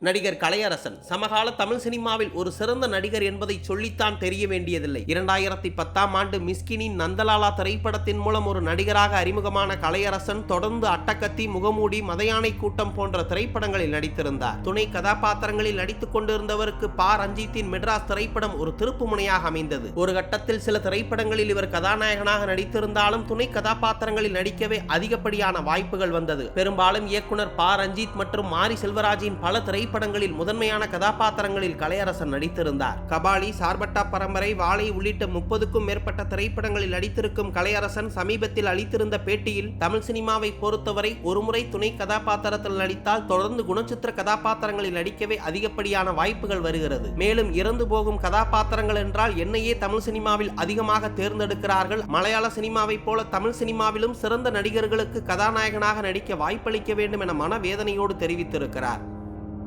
நடிகர் கலையரசன். சமகால தமிழ் சினிமாவில் ஒரு சிறந்த நடிகர் என்பதை சொல்லித்தான் தெரிய வேண்டியதில்லை. இரண்டாயிரத்தி பத்தாம் ஆண்டு மிஸ்கினின் நந்தலாலா திரைப்படத்தின் மூலம் ஒரு நடிகராக அறிமுகமான கலையரசன் தொடர்ந்து அட்டக்கத்தி முகமூடி மதையானை கூட்டம் போன்ற திரைப்படங்களில் நடித்திருந்தார். துணை கதாபாத்திரங்களில் நடித்துக் கொண்டிருந்தவருக்கு பா. ரஞ்சித்தின் மெட்ராஸ் திரைப்படம் ஒரு திருப்பு முனையாக அமைந்தது. ஒரு கட்டத்தில் சில திரைப்படங்களில் இவர் கதாநாயகனாக நடித்திருந்தாலும் துணை கதாபாத்திரங்களில் நடிக்கவே அதிகப்படியான வாய்ப்புகள் வந்தது. பெரும்பாலும் இயக்குனர் பா. ரஞ்சித் மற்றும் மாரி செல்வராஜின் பல திரைப்படங்களில் முதன்மையான கதாபாத்திரங்களில் கலையரசன் நடித்திருந்தார். கபாலி சார்பட்டா பரம்பரை வாழை உள்ளிட்ட முப்பதுக்கும் மேற்பட்ட திரைப்படங்களில் நடித்திருக்கும் கலையரசன் சமீபத்தில் அளித்திருந்த பேட்டியில் தமிழ் சினிமாவை பொறுத்தவரை ஒருமுறை துணை கதாபாத்திரத்தில் நடித்தால் தொடர்ந்து குணச்சித்திர கதாபாத்திரங்களில் நடிக்கவே அதிகப்படியான வாய்ப்புகள் வருகிறது. மேலும் இறந்து போகும் கதாபாத்திரங்கள் என்றால் என்னையே தமிழ் சினிமாவில் அதிகமாக தேர்ந்தெடுக்கிறார்கள். மலையாள சினிமாவைப் போல தமிழ் சினிமாவிலும் சிறந்த நடிகர்களுக்கு கதாநாயகனாக நடிக்க வாய்ப்பளிக்க வேண்டும் என மனவேதனையோடு தெரிவித்திருக்கிறார்.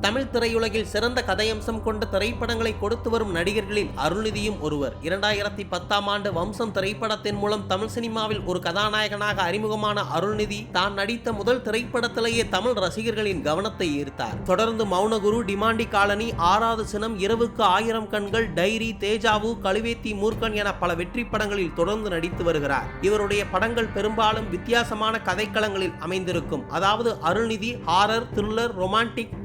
தமிழ் திரையுலகில் சிறந்த கதையம்சம் கொண்ட திரைப்படங்களை கொடுத்து வரும் நடிகர்களில் அருள்நிதியும் ஒருவர். இரண்டாயிரத்தி பத்தாம் ஆண்டு வம்சம் திரைப்படத்தின் மூலம் தமிழ் சினிமாவில் ஒரு கதாநாயகனாக அறிமுகமான அருள்நிதி தான் நடித்த முதல் திரைப்படத்திலேயே தமிழ் ரசிகர்களின் கவனத்தை ஈர்த்தார். தொடர்ந்து மௌனகுரு டிமாண்டி காலனி ஆறாவது சினம் இரவுக்கு ஆயிரம் கண்கள் டைரி தேஜாவு கழுவேத்தி மூர்க்கன் என பல வெற்றி படங்களில் தொடர்ந்து நடித்து வருகிறார். இவருடைய படங்கள் பெரும்பாலும் வித்தியாசமான கதைக்களங்களில் அமைந்திருக்கும். அதாவது Arulnithi horror thriller romantic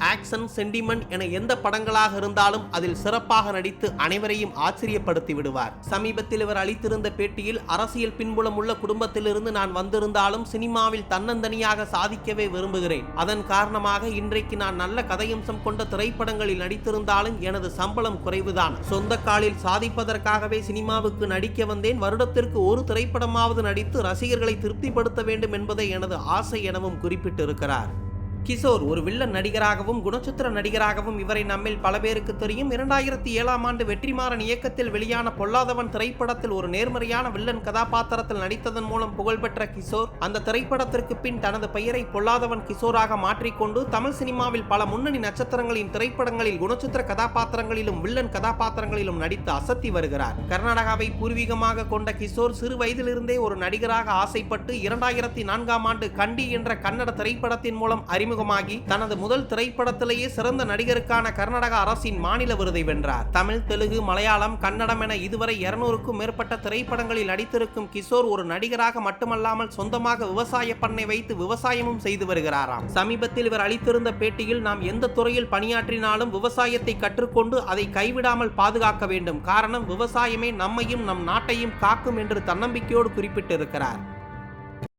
action sentiment என எந்த படங்களாக இருந்தாலும் அதில் சிறப்பாக நடித்து அனைவரையும் ஆச்சரியப்படுத்தி விடுவார். சமீபத்தில் இவர் அளித்திருந்த பேட்டியில் அரசியல் பின்புலம் உள்ள குடும்பத்திலிருந்து நான் வந்திருந்தாலும் சினிமாவில் தன்னந்தனியாக சாதிக்கவே விரும்புகிறேன். அதன் காரணமாக இன்றைக்கு நான் நல்ல கதையம்சம் கொண்ட திரைப்படங்களில் நடித்திருந்தாலும் எனது சம்பளம் குறைவுதான். சொந்த காலில் சாதிப்பதற்காகவே சினிமாவுக்கு நடிக்க வந்தேன். வருடத்திற்கு ஒரு திரைப்படமாவது நடித்து ரசிகர்களை திருப்திப்படுத்த வேண்டும் என்பதை எனது ஆசை எனவும் குறிப்பிட்டிருக்கிறார். கிஷோர் ஒரு வில்லன் நடிகராகவும் குணச்சித்திர நடிகராகவும் இவரை நம்மில் பல பேருக்கு தெரியும். இரண்டாயிரத்தி ஏழாம் ஆண்டு வெற்றிமாறன் இயக்கத்தில் வெளியான பொல்லாதவன் திரைப்படத்தில் ஒரு நேர்மறையான வில்லன் கதாபாத்திரத்தில் நடித்ததன் மூலம் புகழ்பெற்ற கிஷோர் அந்த திரைப்படத்திற்கு பின் தனது பெயரை பொல்லாதவன் கிஷோராக மாற்றிக்கொண்டு தமிழ் சினிமாவில் பல முன்னணி நட்சத்திரங்களின் திரைப்படங்களில் குணச்சித்திர கதாபாத்திரங்களிலும் வில்லன் கதாபாத்திரங்களிலும் நடித்து அசத்தி வருகிறார். கர்நாடகாவை பூர்வீகமாக கொண்ட கிஷோர் சிறு வயதிலிருந்தே ஒரு நடிகராக ஆசைப்பட்டு இரண்டாயிரத்தி நான்காம் ஆண்டு கண்டி என்ற கன்னட திரைப்படத்தின் மூலம் அறிமுக அறிமுகமாகி தனது முதல் திரைப்படத்திலேயே சிறந்த நடிகருக்கான கர்நாடக அரசின் மாநில விருதை வென்றார். தமிழ் தெலுங்கு மலையாளம் கன்னடம் என இதுவரை இருநூறுக்கும் மேற்பட்ட திரைப்படங்களில் நடித்திருக்கும் கிஷோர் ஒரு நடிகராக மட்டுமல்லாமல் சொந்தமாக விவசாய பண்ணை வைத்து விவசாயமும் செய்து வருகிறாராம். சமீபத்தில் இவர் அளித்திருந்த பேட்டியில் நாம் எந்த துறையில் பணியாற்றினாலும் விவசாயத்தை கற்றுக்கொண்டு அதை கைவிடாமல் பாதுகாக்க வேண்டும். காரணம் விவசாயமே நம்மையும் நம் நாட்டையும் காக்கும் என்று தன்னம்பிக்கையோடு குறிப்பிட்டிருக்கிறார்.